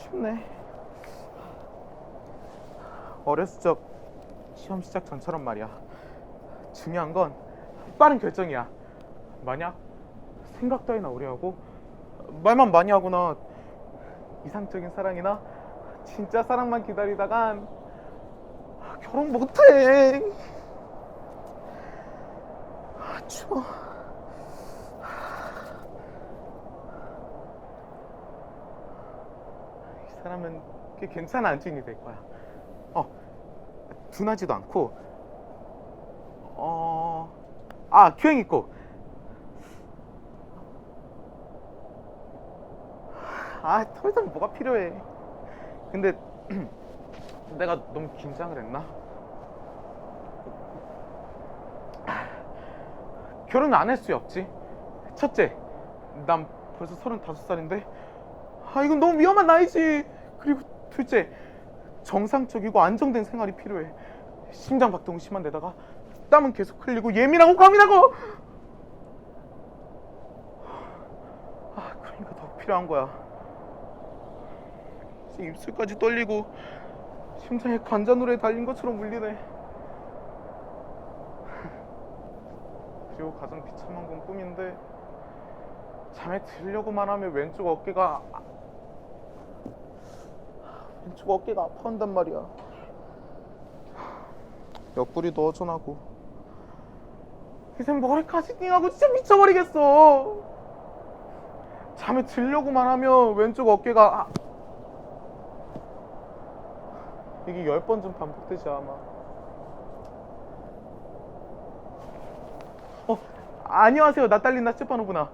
춥네. 어렸을 적 시험 시작 전처럼 말이야. 중요한 건 빠른 결정이야. 만약 생각 따위나 오래 하고 말만 많이 하거나 이상적인 사랑이나 진짜 사랑만 기다리다간 결혼 못해. 아, 추워. 사람은 꽤 괜찮은 안주인이 될 거야. 어, 둔하지도 않고, 어, 아, 교양 있고. 아, 더 이상 뭐가 필요해. 근데 내가 너무 긴장을 했나? 결혼을 안할 수 없지. 첫째, 난 벌써 35살인데, 아, 이건 너무 위험한 나이지. 그리고 둘째, 정상적이고 안정된 생활이 필요해. 심장 박동이 심한 데다가 땀은 계속 흘리고 예민하고 과민하고. 아, 그러니까 더 필요한 거야. 입술까지 떨리고 심장에 관자놀이에 달린 것처럼 울리네. 그리고 가장 비참한 건 꿈인데 잠에 들려고만 하면 왼쪽 어깨가 아- 왼쪽 어깨가 아파한단 말이야. 옆구리도 어전하고 이제 머리까지 띵하고 진짜 미쳐버리겠어. 잠에 들려고만 하면 왼쪽 어깨가 아... 이게 열번좀 반복되지 아마. 어 안녕하세요 나딸린나 스테파노구나.